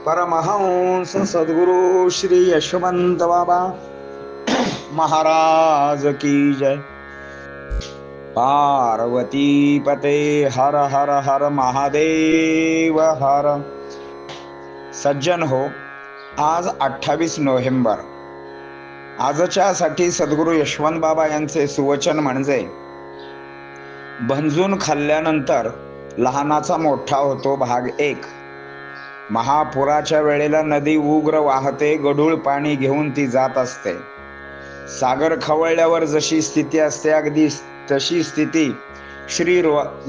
परमहंस सद्गुरु श्री यशवंत बाबा। महाराज की जय। पार्वती पते हर हर हर महादेव हर। सज्जन हो आज अठ्ठावीस नोव्हेंबर। आजच्या साठी सद्गुरू यशवंत बाबा यांचे सुवचन म्हणजे भंजून खाल्ल्यानंतर लहानाचा मोठा होतो भाग एक. महापुराच्या वेळेला नदी उग्र वाहते गढूळ पाणी घेऊन ती जात असते. सागर खवळल्यावर जशी स्थिती असते अगदी तशी स्थिती श्री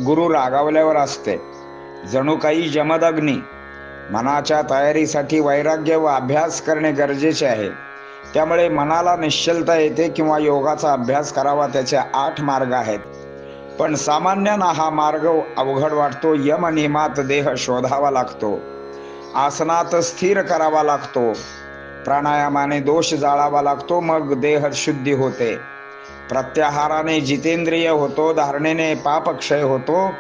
गुरु रागावल्यावर असते. जणू काही जमदग्नी मनाच्या तयारीसाठी वैराग्य व अभ्यास करणे गरजेचे आहे. त्यामुळे मनाला निश्चलता येते किंवा योगाचा अभ्यास करावा त्याचे आठ मार्ग आहेत. पण सामान्यांना हा मार्ग अवघड वाटतो यम नियमात देह शोधावा लागतो. आसनात स्थिर करावा लागतो. प्राणायामाने दोष जाळावा लागतो मग देह शुद्धी होते. प्रत्याहाराने जितेंद्रिय होतो धारणेने पापक्षय होतो.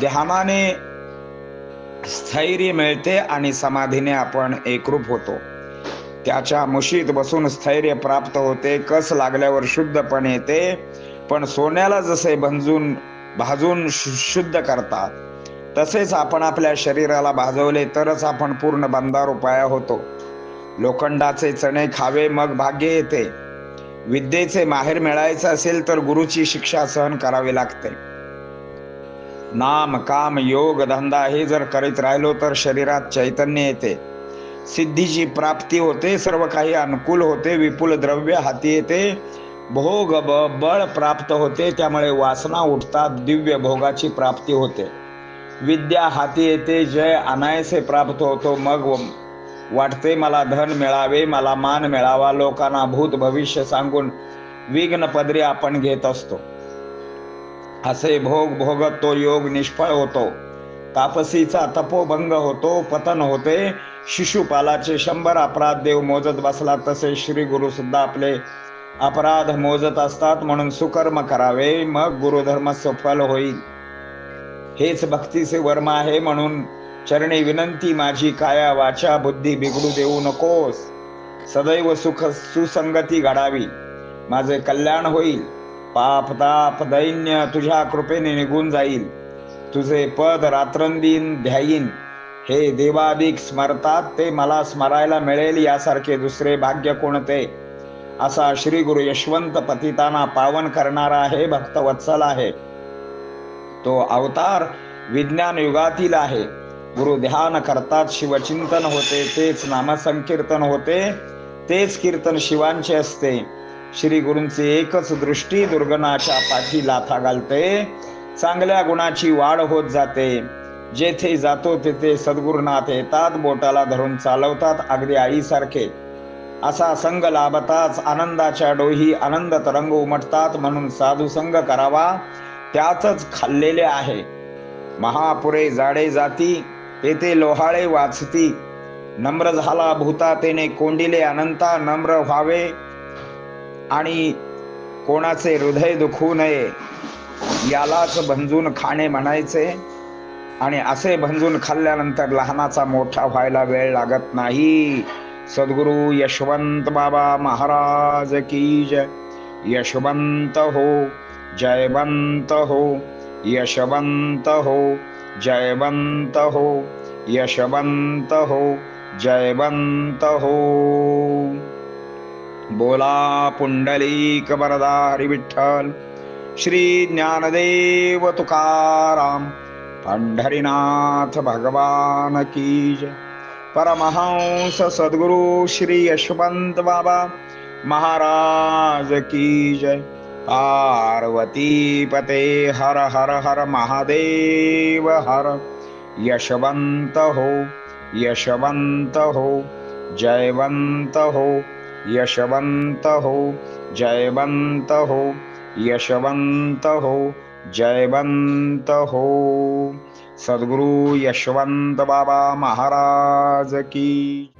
ध्यानाने स्थैर्य मिळते आणि समाधीने आपण एकरूप होतो. त्याच्या मुशीत बसून स्थैर्य प्राप्त होते कस लागल्यावर शुद्धपण येते. पण सोन्याला जसे भंजून भाजून शु- शुद्ध करतात तसेच आपण आपल्या शरीराला भाजवले तरच आपण पूर्ण बंधार उपाया होतो. लोखंडाचे चणे खावे मग भाग्य येते. विद्येचे माहेर मिळायचं असेल तर गुरुची शिक्षा सहन करावी लागते. नाम काम योग धंदा हे जर करीत राहिलो तर शरीरात चैतन्य येते. सिद्धीची प्राप्ती होते सर्व काही अनुकूल होते विपुल द्रव्य हाती येते. भोग बळ प्राप्त होते त्यामुळे वासना उठतात दिव्य भोगाची प्राप्ती होते. विद्या हाती येते जय अनायसे प्राप्त होतो मग व- वाटते मला धन मिळावे मला मान मिळावा लोकांना भूत भविष्य सांगून विघ्न पदरी आपण घेत असतो. असे भोग भोगत तो योग निष्फळ होतो. तापसीचा तपोभंग होतो पतन होते. शिशुपालाचे शंभर अपराध देव मोजत बसला तसे श्री गुरु सुद्धा आपले अपराध मोजत असतात म्हणून सुकर्म करावे मग गुरुधर्म सफल होईल. हेच भक्तीचे वर्म आहे म्हणून चरणी विनंती माझी काया वाचा बुद्धी बिघडू देऊ नकोस. सदैव सुख सुसंगती घडावी. माझे कल्याण होईल. पाप ताप दैन्य तुझ्या कृपेने निघून जाईल. तुझे पद रात्रंदीन ध्यायीन. हे देवाधिक स्मरतात ते मला स्मरायला मिळेल यासारखे दुसरे भाग्य कोणते? असा श्री गुरु यशवंत पतिताना पावन करणारा हे भक्तवत्सल आहे. तो अवतार विज्ञान युगातील आहे. गुरु ध्यान करतात शिवचिंतन होते तेच नामसंकीर्तन होते तेच कीर्तन शिवांचे असते. श्री गुरूंची एकच दृष्टी दुर्गणाच्या पाठी लाथा घालते. चांगल्या गुणाची वाढ होत जाते. जेथे जातो तेथे सद्गुरुनाथ येतात बोटाला धरून चालवतात अगदी आईसारखे. असा संग लाभताच आनंदाच्या डोही आनंद तरंग उमटतात म्हणून साधू संग करावा. त्यातच खाल्लेले आहे. महापुरे जाडे जाती तेथे लोहाळे वाचती. नम्र झाला भूता तेने कोंडिले अनंता नम्र व्हावे. आणि कोणाचे हृदय दुखू नये यालाच भंजून खाणे म्हणायचे. आणि असे भंजून खाल्ल्यानंतर लहानाचा मोठा व्हायला वेळ लागत नाही. सद्गुरु यशवंत बाबा महाराज की जय. यशवंत हो. जयवंत हो यशवंत हो जयवंत हो यशवंत हो जयवंत हो बोला पुंडलीक वरदारी विठ्ठल श्री ज्ञानदेव तुकाराम पंढरीनाथ भगवान की जय। परमहंस सद्गुरु श्री यशवंत बाबा महाराज की जय। पार्वतीपते हर हर हर महादेव हर। यशवंत हो यशवंत हो जयवंत हो यशवंत हो जयवंत हो यशवंत हो जयवंत हो। सद्गुरु यशवंत बाबा महाराज की।